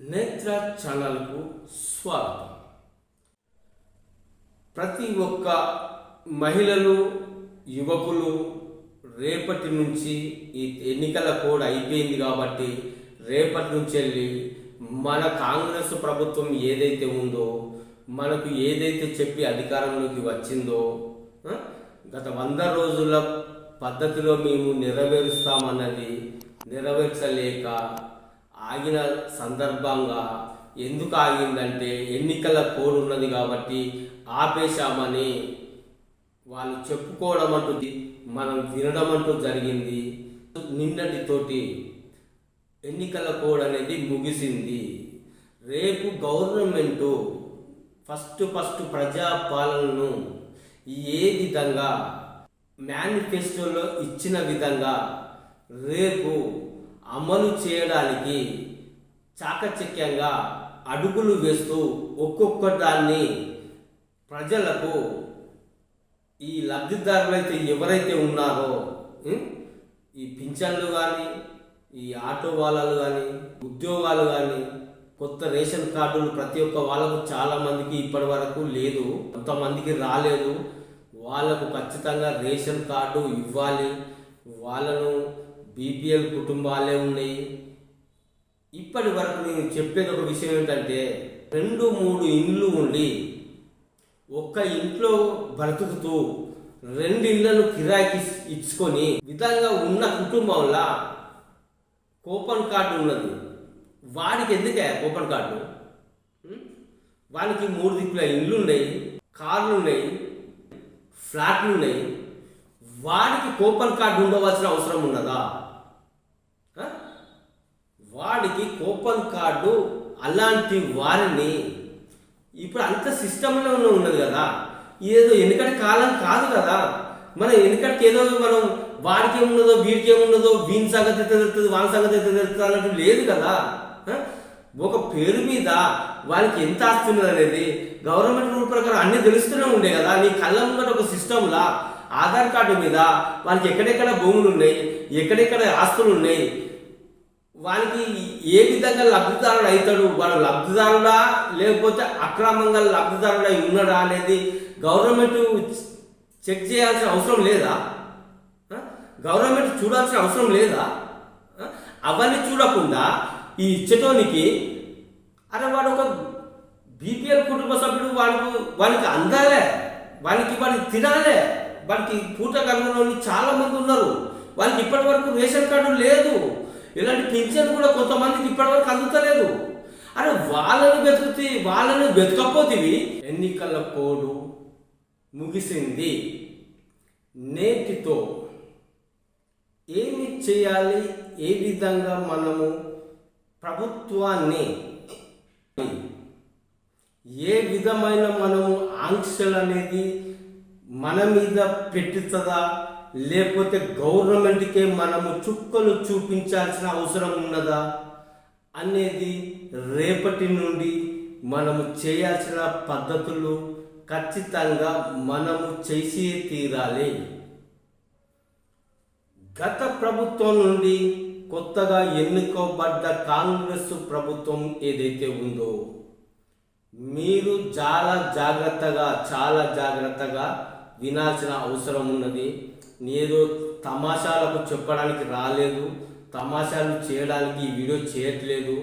నేత్ర ఛానల్కు స్వాగతం. ప్రతి ఒక్క మహిళలు యువకులు రేపటి నుంచి ఈ ఎన్నికల కోడ్ అయిపోయింది కాబట్టి రేపటి నుంచి వెళ్ళి మన కాంగ్రెస్ ప్రభుత్వం ఏదైతే ఉందో మనకు ఏదైతే చెప్పి అధికారంలోకి వచ్చిందో గత వంద రోజుల పద్ధతిలో మేము నెరవేరుస్తామన్నది నెరవేర్చలేక ఆగిన సందర్భంగా ఎందుకు ఆగిందంటే ఎన్నికల కోడ్ ఉన్నది కాబట్టి ఆపేశామని వాళ్ళు చెప్పుకోవడం అంటూ మనం వినడం అంటూ జరిగింది. నిన్నటితోటి ఎన్నికల కోడ్ అనేది ముగిసింది. రేపు గవర్నమెంటు ఫస్ట్ ఫస్ట్ ప్రజాపాలనను ఏ విధంగా మేనిఫెస్టోలో ఇచ్చిన విధంగా రేపు అమలు చేయడానికి చాకచక్యంగా అడుగులు వేస్తూ ఒక్కొక్క దాన్ని ప్రజలకు ఈ లబ్ధిదారులైతే ఎవరైతే ఉన్నారో ఈ పింఛన్లు కానీ ఈ ఆటో వాళ్ళలు కానీ ఉద్యోగాలు కానీ కొత్త రేషన్ కార్డులు ప్రతి ఒక్క వాళ్ళకు చాలా మందికి ఇప్పటి వరకు లేదు. కొంతమందికి రాలేదు. వాళ్ళకు ఖచ్చితంగా రేషన్ కార్డు ఇవ్వాలి. వాళ్ళను బీపీఎల్ కుటుంబాలే ఉన్నాయి. ఇప్పటి వరకు నేను చెప్పేది ఒక విషయం ఏంటంటే రెండు మూడు ఇండ్లు ఉండి ఒక్క ఇంట్లో బ్రతుకుతూ రెండు ఇళ్ళను కిరాయికి ఇచ్చుకొని విధంగా ఉన్న కుటుంబంలో కూపన్ కార్డు ఉన్నది. వాడికి ఎందుకే కూపన్ కార్డు? వానికి మూడు దిక్కుల ఇండ్లు ఉన్నాయి కార్లు ఉన్నాయి ఫ్లాట్లు ఉన్నాయి వాడికి కూపన్ కార్డు ఉండవలసిన అవసరం ఉన్నదా? వాడికి కూపన్ కార్డు అలాంటి వారిని. ఇప్పుడు అంత సిస్టంలోనే ఉన్నది కదా. ఏదో వెనుకటి కాలం కాదు కదా. మనం వెనుకటికి ఏదో మనం వాడికి ఏమున్నదో వీడికి ఏమున్నదో వీని సంగతి తెలుస్తుంది వాని సంగతి తెలుస్తుంది అన్నట్టు లేదు కదా. ఒక పేరు మీద వాళ్ళకి ఎంత ఆస్తి అనేది గవర్నమెంట్ రూల్ ప్రకారం అన్ని తెలుస్తూనే ఉండే కదా. నీ కళ్ళ ముంగట ఒక సిస్టంలా ఆధార్ కార్డు మీద వాళ్ళకి ఎక్కడెక్కడ భూములు ఉన్నాయి ఎక్కడెక్కడ ఆస్తులు ఉన్నాయి వానికి ఏ విధంగా లబ్ధిదారుడు అవుతాడు? వాడు లబ్ధిదారుడా? లేకపోతే అక్రమంగా లబ్ధిదారుడై ఉన్నాడా అనేది గవర్నమెంట్ చెక్ చేయాల్సిన అవసరం లేదా? గవర్నమెంట్ చూడాల్సిన అవసరం లేదా? అవన్నీ చూడకుండా ఈ చెటోనికి అరే వాడు ఒక బీపీఎల్ కుటుంబ సభ్యుడు వాడికి వానికి అందాలే. వానికి వాడికి తినాలే. వాడికి పూట కనుగొని చాలా మంది ఉన్నారు. వాళ్ళకి ఇప్పటి వరకు రేషన్ కార్డు లేదు. ఇలాంటి పింఛన్ కూడా కొంతమందికి ఇప్పటివరకు అందుతలేదు. అరే వాళ్ళని బతుకుతి వాళ్ళని వెతకపోతివి. ఎన్నికల కోడు ముగిసింది. నేటితో ఏమి చేయాలి? ఏ విధంగా మనము ప్రభుత్వాన్ని ఏ విధమైన మనము ఆంక్షలు అనేది మన మీద పెట్టుతుందా? లేకపోతే గవర్నమెంట్కే మనము చుక్కలు చూపించాల్సిన అవసరం ఉన్నదా? అనేది రేపటి నుండి మనము చేయాల్సిన పద్ధతులు ఖచ్చితంగా మనము చేసి తీరాలి. గత ప్రభుత్వం నుండి కొత్తగా ఎన్నుకోబడ్డ కాంగ్రెస్ ప్రభుత్వం ఏదైతే ఉందో మీరు చాలా జాగ్రత్తగా చాలా జాగ్రత్తగా వినాల్సిన అవసరం ఉన్నది. నేదో తమాషాలకు చెప్పడానికి రాలేదు తమాషాలు చేయడానికి ఈ వీడియో చేయట్లేదు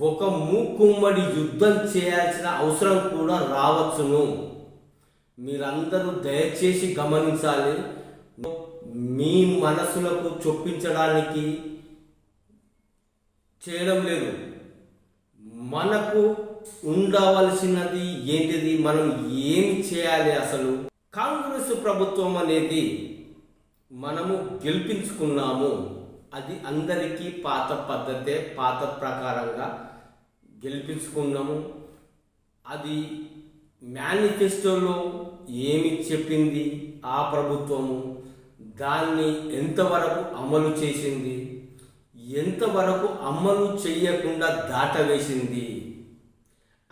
ఒక మూకుమ్మడి యుద్ధం చేయాల్సిన అవసరం కూడా రావచ్చును. మీరందరూ దయచేసి గమనించాలి మీ మనసులకు చొప్పించడానికి చేయడం లేదు. మనకు ఉండవలసినది ఏంటిది? మనం ఏమి చేయాలి అసలు? కాంగ్రెస్ ప్రభుత్వం అనేది మనము గెలిపించుకున్నాము. అది అందరికీ పాత పద్ధతే పాత ప్రకారంగా గెలిపించుకున్నాము. అది మేనిఫెస్టోలో ఏమి చెప్పింది ఆ ప్రభుత్వము? దాన్ని ఎంతవరకు అమలు చేసింది? ఎంతవరకు అమలు చేయకుండా దాటవేసింది?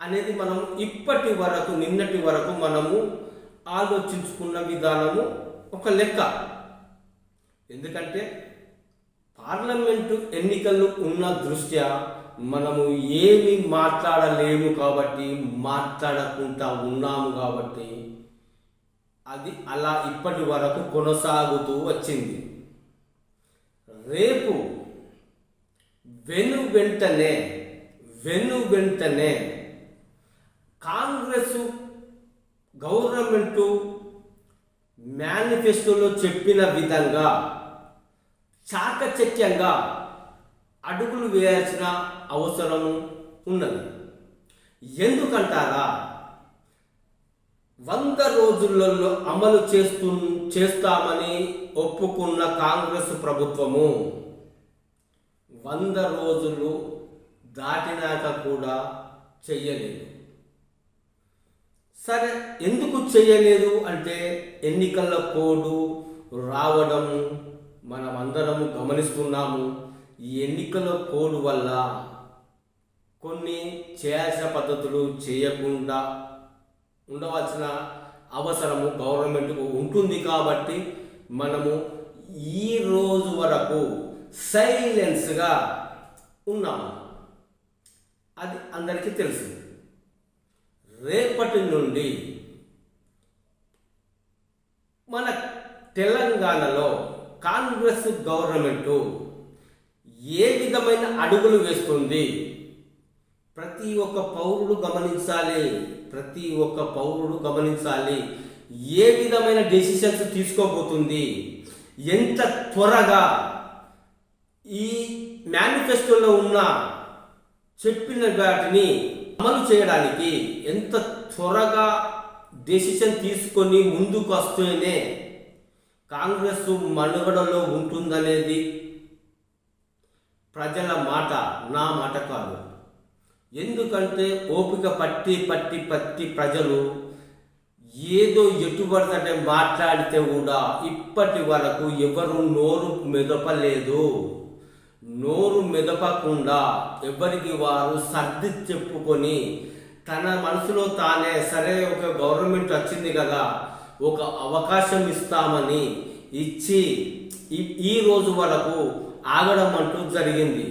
అనేది మనం ఇప్పటి వరకు నిన్నటి వరకు మనము ఆలోచించుకున్న విధానము ఒక లెక్క. ఎందుకంటే పార్లమెంటు ఎన్నికలు ఉన్న దృష్ట్యా మనము ఏమి మాట్లాడలేము కాబట్టి మాట్లాడకుండా ఉన్నాము కాబట్టి అది అలా ఇప్పటి వరకు కొనసాగుతూ వచ్చింది. రేపు వెను వెంటనే వెను వెంటనే కాంగ్రెస్ గవర్నమెంటు మేనిఫెస్టోలో చెప్పిన విధంగా చాకచక్యంగా అడుగులు వేయాల్సిన అవసరం ఉన్నది. ఎందుకంటారా? వంద రోజులలో అమలు చేస్తూ చేస్తామని ఒప్పుకున్న కాంగ్రెస్ ప్రభుత్వము వంద రోజులు దాటినాక కూడా చెయ్యలేదు. సరే ఎందుకు చేయలేదు అంటే ఎన్నికల కోడ్ రావడం మనం అందరము గమనిస్తున్నాము. ఈ ఎన్నికల కోడ్ వల్ల కొన్ని చేయాల్సిన పద్ధతులు చేయకుండా ఉండవలసిన అవసరము గవర్నమెంట్కు ఉంటుంది కాబట్టి మనము ఈ రోజు వరకు సైలెన్స్గా ఉన్నాము. అది అందరికీ తెలుసు. రేపటి నుండి మన తెలంగాణలో కాంగ్రెస్ గవర్నమెంటు ఏ విధమైన అడుగులు వేస్తుంది? ప్రతి ఒక్క పౌరుడు గమనించాలి. ప్రతి ఒక్క పౌరుడు గమనించాలి. ఏ విధమైన డెసిషన్స్ తీసుకోబోతుంది? ఎంత త్వరగా ఈ మేనిఫెస్టోలో ఉన్న చెప్పిన వాటిని అమలు చేయడానికి ఎంత త్వరగా డెసిషన్ తీసుకొని ముందుకు వస్తేనే కాంగ్రెస్ మనుగడలో ఉంటుందనేది ప్రజల మాట నా మాట కాదు. ఎందుకంటే ఓపిక పట్టి పట్టి పట్టి ప్రజలు ఏదో ఎటుబడితే మాట్లాడితే కూడా ఇప్పటి వరకు ఎవరు నోరు మెదపలేదు. నోరు మెదపకుండా ఎవరికి వారు సర్ది చెప్పుకొని తన మనసులో తానే సరే ఒక గవర్నమెంట్ వచ్చింది కదా ఒక అవకాశం ఇస్తామని ఇచ్చి ఈ- ఈ రోజు వరకు ఆగడం అంటూ జరిగింది.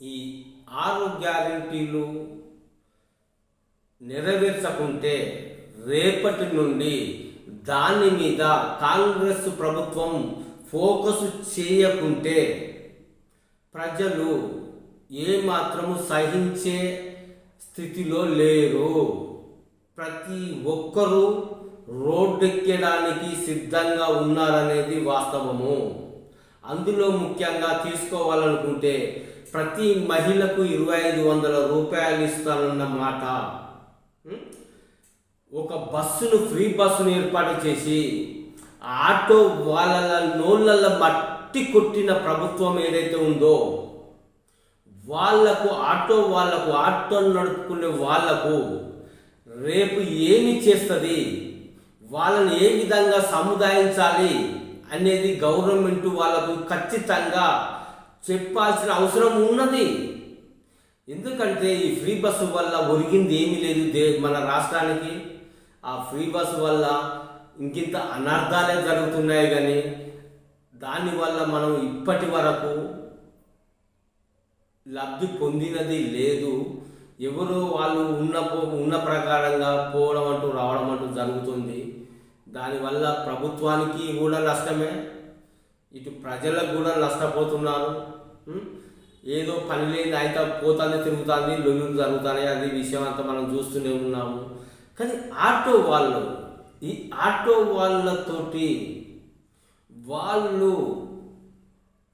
ఈ ఆరు గ్యారంటీలు నెరవేర్చకుంటే రేపటి నుండి దాని మీద కాంగ్రెస్ ప్రభుత్వం ఫోకస్ చేయకుంటే ప్రజలు ఏమాత్రము సహించే స్థితిలో లేరు. ప్రతి ఒక్కరూ రోడ్డెక్కడానికి సిద్ధంగా ఉన్నారనేది వాస్తవము. అందులో ముఖ్యంగా తీసుకోవాలనుకుంటే ప్రతి మహిళకు ఇరవై ఐదు వందల రూపాయలు ఇస్తానన్న మాట. ఒక బస్సును ఫ్రీ బస్సును ఏర్పాటు చేసి ఆటో వాళ్ళ నోళ్ళ మట్టి కొట్టిన ప్రభుత్వం ఏదైతే ఉందో వాళ్ళకు ఆటో వాళ్ళకు ఆటో నడుపుకునే వాళ్ళకు రేపు ఏమి చేస్తుంది వాళ్ళని ఏ విధంగా సముదాయించాలి అనేది గవర్నమెంట్ వాళ్ళకు ఖచ్చితంగా చెప్పాల్సిన అవసరం ఉన్నది. ఎందుకంటే ఈ ఫ్రీ బస్సు వల్ల ఒరిగింది ఏమీ లేదు దే మన రాష్ట్రానికి. ఆ ఫ్రీ బస్సు వల్ల ఇంకింత అనర్థాలే జరుగుతున్నాయి కానీ దానివల్ల మనం ఇప్పటి వరకు లబ్ధి పొందినది లేదు. ఎవరో వాళ్ళు ఉన్న పో- ఉన్న ప్రకారంగా పోవడం అంటూ రావడం అంటూ జరుగుతుంది. దానివల్ల ప్రభుత్వానికి కూడా నష్టమే. ఇటు ప్రజలకు కూడా నష్టపోతున్నారు. ఏదో పని లేని అయితే పోతుంది తిరుగుతుంది లొల్లులు జరుగుతాయి అది విషయం అంతా మనం చూస్తూనే ఉన్నాము. కానీ ఆటో వాళ్ళు ఈ ఆటో వాళ్ళతోటి వాళ్ళు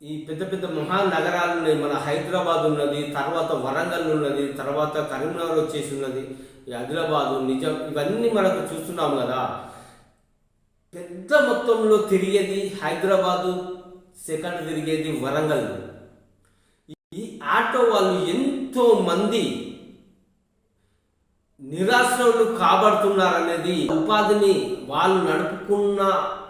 ఈ పెద్ద పెద్ద మహానగరాలు ఉన్నాయి మన హైదరాబాద్ ఉన్నది తర్వాత వరంగల్ ఉన్నది తర్వాత కరీంనగర్ వచ్చేసి ఉన్నది ఈ ఆదిలాబాదు నిజం ఇవన్నీ మనకు చూస్తున్నాం కదా. పెద్ద మొత్తంలో తిరిగేది హైదరాబాదు సెకండ్ తిరిగేది వరంగల్. ఈ ఆటో వాళ్ళు ఎంతో మంది నిరాశ్రయులు కాబడుతున్నారనేది ఉపాధిని వాళ్ళు నడుపుకున్న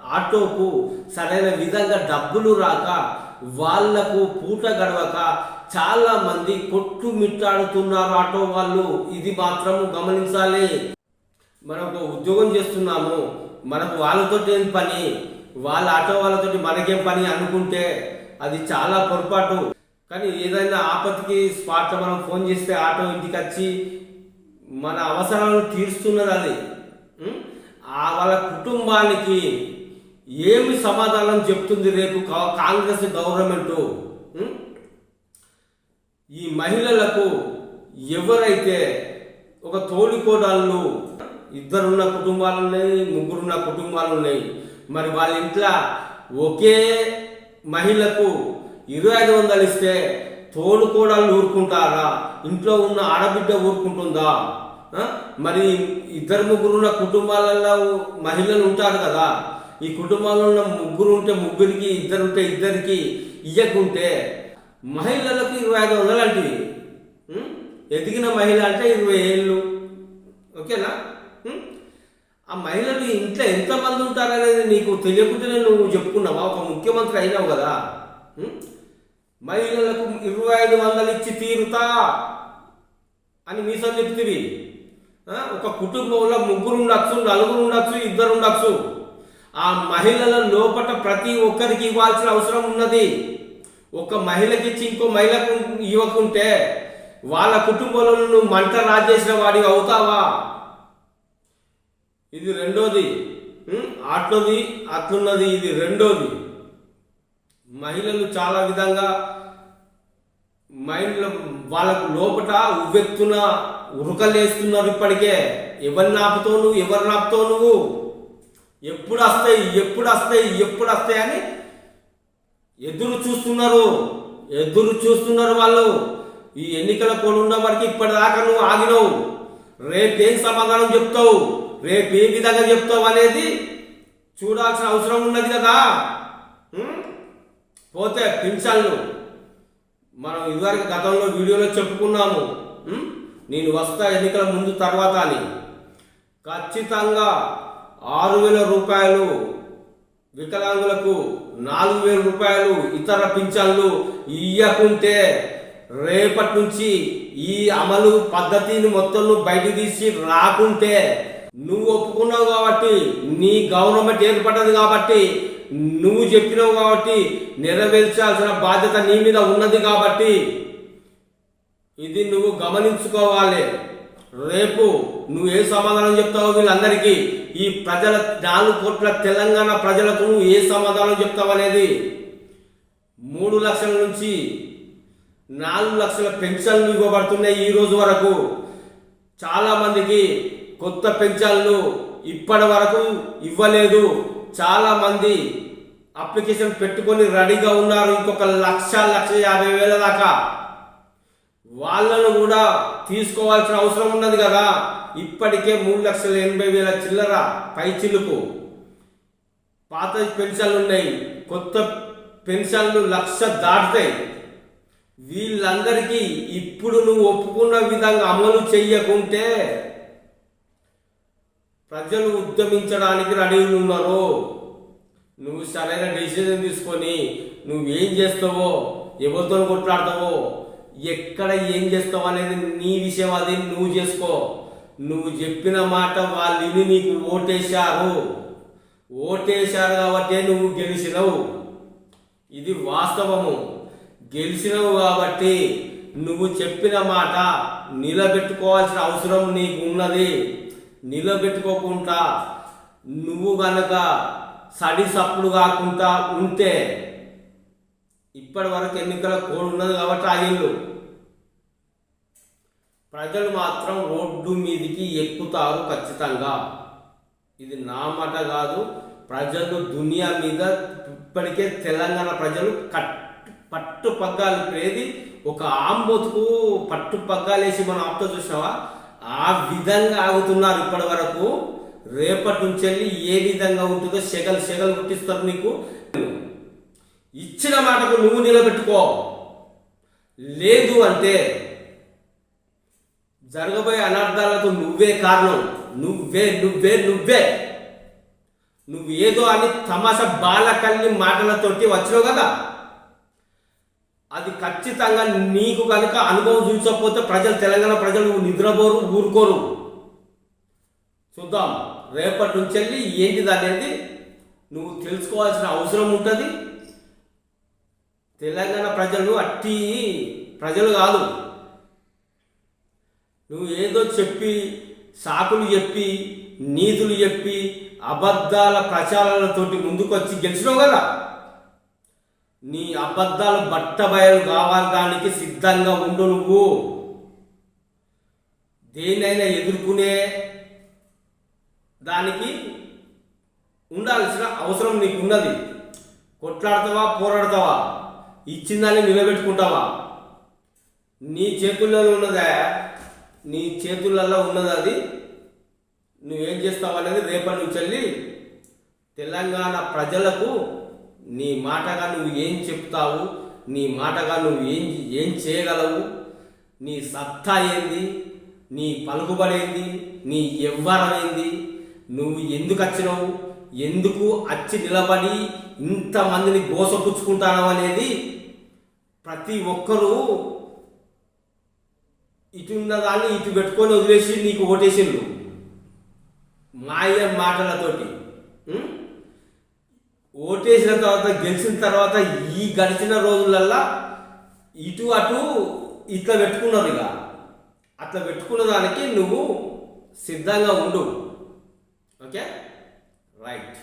ఆటోకు సరైన విధంగా డబ్బులు రాక వాళ్ళకు పూట గడవక చాలా మంది కొట్టుమిట్టాడుతున్నారు ఆటో వాళ్ళు. ఇది మాత్రం గమనించాలి. మనం ఒక ఉద్యోగం చేస్తున్నాము. మనకు వాళ్ళతో ఏం పని? వాళ్ళ ఆటో వాళ్ళతోటి మనకేం పని అనుకుంటే అది చాలా పొరపాటు. కానీ ఏదైనా ఆపత్తికి స్పాట్లో మనం ఫోన్ చేస్తే ఆటో ఇంటికి వచ్చి మన అవసరాలను తీరుస్తున్నది అది ఆ వాళ్ళ కుటుంబానికి ఏమి సమాధానం చెప్తుంది రేపు కాంగ్రెస్ గవర్నమెంటు? ఈ మహిళలకు ఎవరైతే ఒక తోడికోడాళ్ళు ఇద్దరున్న కుటుంబాలు ఉన్నాయి ముగ్గురున్న కుటుంబాలు ఉన్నాయి మరి వాళ్ళ ఇంట్లో ఒకే మహిళకు ఇరవై ఐదు వందలు ఇస్తే తోడుకోడాళ్ళు ఊరుకుంటారా? ఇంట్లో ఉన్న ఆడబిడ్డ ఊరుకుంటుందా? మరి ఇద్దరు ముగ్గురు ఉన్న కుటుంబాలలో మహిళలు ఉంటారు కదా. ఈ కుటుంబాల్లో ఉన్న ముగ్గురు ఉంటే ముగ్గురికి ఇద్దరు ఉంటే ఇద్దరికి ఇయ్యకుంటే మహిళలకు ఇరవై ఐదు వందలు ఎదిగిన మహిళ అంటే ఇరవై ఏళ్ళు. ఓకేనా? ఆ మహిళలు ఇంట్లో ఎంతమంది ఉంటారనేది నీకు తెలియకుండానే నువ్వు చెప్పుకున్నావా? ఒక ముఖ్యమంత్రి అయినావు కదా. మహిళలకు ఇరవై ఐదు వందలు ఇచ్చి తీరుతా అని మీసో చెప్తుంది ఒక కుటుంబంలో ముగ్గురు ఉండొచ్చు నలుగురు ఉండొచ్చు ఇద్దరు ఉండొచ్చు ఆ మహిళల లోపట ప్రతి ఒక్కరికి ఇవ్వాల్సిన అవసరం ఉన్నది. ఒక మహిళకి ఇచ్చి ఇంకో మహిళకు ఇవ్వకుంటే వాళ్ళ కుటుంబంలో నువ్వు మంట రాజేసిన వాడివి అవుతావా? ఇది రెండోది. అట్లది అట్లున్నది ఇది రెండోది. మహిళలు చాలా విధంగా మైండ్లో వాళ్ళకు లోపట ఉవ్వెత్తున ఉరకలేస్తున్నారు ఇప్పటికే. ఎవరిని ఆపుతావు నువ్వు? ఎవరిని ఆపుతావు నువ్వు? ఎప్పుడు వస్తాయి ఎప్పుడు వస్తాయి ఎప్పుడు వస్తాయి అని ఎదురు చూస్తున్నారు. ఎదురు చూస్తున్నారు వాళ్ళు. ఈ ఎన్నికల కొనున్న ఉన్న వరకు ఇప్పటిదాకా నువ్వు ఆగినవు. రేపేం సమాధానం చెప్తావు? రేపు ఏ విధంగా చెప్తావు అనేది చూడాల్సిన అవసరం ఉన్నది కదా. పోతే పింఛన్లు మనం ఇదివరకు గతంలో వీడియోలో చెప్పుకున్నాము. నేను వస్తా ఎన్నికల ముందు తర్వాత అని. ఖచ్చితంగా ఆరు వేల రూపాయలు వికలాంగులకు నాలుగు వేల రూపాయలు ఇతర పింఛన్లు ఇయ్యకుంటే రేపటి నుంచి ఈ అమలు పద్ధతిని మొత్తం బయట తీసి రాకుంటే నువ్వు ఒప్పుకున్నావు కాబట్టి నీ గవర్నమెంట్ ఏర్పడ్డది కాబట్టి నువ్వు చెప్పినావు కాబట్టి నెరవేర్చాల్సిన బాధ్యత నీ మీద ఉన్నది కాబట్టి ఇది నువ్వు గమనించుకోవాలి. రేపు నువ్వు ఏ సమాధానం చెప్తావో వీళ్ళందరికీ ఈ ప్రజల నాలుగు కోట్ల తెలంగాణ ప్రజలకు నువ్వు ఏ సమాధానం చెప్తావు అనేది మూడు లక్షల నుంచి నాలుగు లక్షల పెన్షన్లు ఇవ్వబడుతున్నాయి ఈ రోజు వరకు. చాలామందికి కొత్త పెన్షన్లు ఇప్పటి వరకు ఇవ్వలేదు. చాలా మంది అప్లికేషన్ పెట్టుకొని రెడీగా ఉన్నారు ఇంకొక లక్ష లక్ష యాభై వేల దాకా. వాళ్ళను కూడా తీసుకోవాల్సిన అవసరం ఉన్నది కదా. ఇప్పటికే మూడు లక్షల ఎనభై వేల చిల్లర పై చిల్లుకు పాత పెన్షన్లు ఉన్నాయి కొత్త పెన్షన్లు లక్ష దాటుతాయి. వీళ్ళందరికీ ఇప్పుడు నువ్వు ఒప్పుకున్న విధంగా అమలు చెయ్యకుంటే ప్రజలు ఉద్యమించడానికి రెడీ ఉన్నారు. నువ్వు సరైన డెసిజన్ తీసుకొని నువ్వేం చేస్తావో ఎవరితో కొట్లాడతావో ఎక్కడ ఏం చేస్తావు అనేది నీ విషయం అది నువ్వు చేసుకో. నువ్వు చెప్పిన మాట వాళ్ళు విని నీకు ఓటేశారు. ఓటేశారు కాబట్టి నువ్వు గెలిచినవు. ఇది వాస్తవము. గెలిచినవు కాబట్టి నువ్వు చెప్పిన మాట నిలబెట్టుకోవాల్సిన అవసరం నీకు ఉన్నది నిలబెట్టుకోకుండా నువ్వు గనక సడి సప్పుడు కాకుండా ఉంటే ఇప్పటి వరకు ఎన్నికల కోడ్ ఉన్నది కాబట్టి ఆగిళ్ళు ప్రజలు మాత్రం రోడ్డు మీదికి ఎక్కుతారు ఖచ్చితంగా. ఇది నా మాట కాదు. ప్రజలు దునియా మీద ఇప్పటికే తెలంగాణ ప్రజలు కట్ పట్టు పగ్గాలు ప్రేది ఒక ఆంబోతుకు పట్టు పగ్గాలేసి మనం ఆప్తో చూసినావా? ఆ విధంగా ఆగుతున్నారు ఇప్పటి వరకు. రేపటి నుంచి వెళ్ళి ఏ విధంగా ఉంటుందో సెగలు సెగలు పుట్టిస్తారు నీకు. ఇచ్చిన మాటకు నువ్వు నిలబెట్టుకో. లేదు అంటే జరగబోయే అనర్థాలకు నువ్వే కారణం. నువ్వే నువ్వే నువ్వే. నువ్వు ఏదో అని తమాష బాలకల్లి మాటలతోటి వచ్చినావు కదా. అది ఖచ్చితంగా నీకు కనుక అనుభవం చూసకపోతే ప్రజలు తెలంగాణ ప్రజలు నిద్రపోరు ఊరుకోరు. చూద్దాం. రేపటి నుంచి వెళ్ళి ఏంటిది అనేది నువ్వు తెలుసుకోవాల్సిన అవసరం ఉంటుంది. తెలంగాణ ప్రజలు అట్టి ప్రజలు కాదు. నువ్వు ఏదో చెప్పి సాకులు చెప్పి నీతులు చెప్పి అబద్ధాల ప్రచారాలతోటి ముందుకొచ్చి గెలిచినావు కదా. నీ అబద్ధాలు బట్టబయలు కావడానికి సిద్ధంగా ఉండు నువ్వు. దేనైనా ఎదుర్కొనే దానికి ఉండాల్సిన అవసరం నీకు ఉన్నది కొట్లాడతావా పోరాడతావా? ఇచ్చిందాన్ని నిలబెట్టుకుంటావా? నీ చేతుల్లో ఉన్నదా? నీ చేతులలో ఉన్నది అది? నువ్వేం చేస్తావు అనేది రేపటి నుంచి వెళ్ళి తెలంగాణ ప్రజలకు నీ మాటగా నువ్వు ఏం చెప్తావు? నీ మాటగా నువ్వు ఏం ఏం చేయగలవు? నీ సత్తా ఏంది? నీ పలుకుబడేంది నీ ఎవ్వరం ఏంది? నువ్వు ఎందుకు వచ్చినావు? ఎందుకు అచ్చి నిలబడి ఇంతమందిని గోసపుచ్చుకుంటావు అనేది ప్రతి ఒక్కరూ ఇటు ఉన్నదాన్ని ఇటు పెట్టుకొని వదిలేసి నీకు ఓటేసిండ్రు. మాయ మాటలతోటి. ఓటేసిన తర్వాత గెలిచిన తర్వాత ఈ గడిచిన రోజులల్లా ఇటు అటు ఇట్లా పెట్టుకున్నారు ఇక. అట్లా పెట్టుకున్న దానికి నువ్వు సిద్ధంగా ఉండు. ఓకే? రైట్.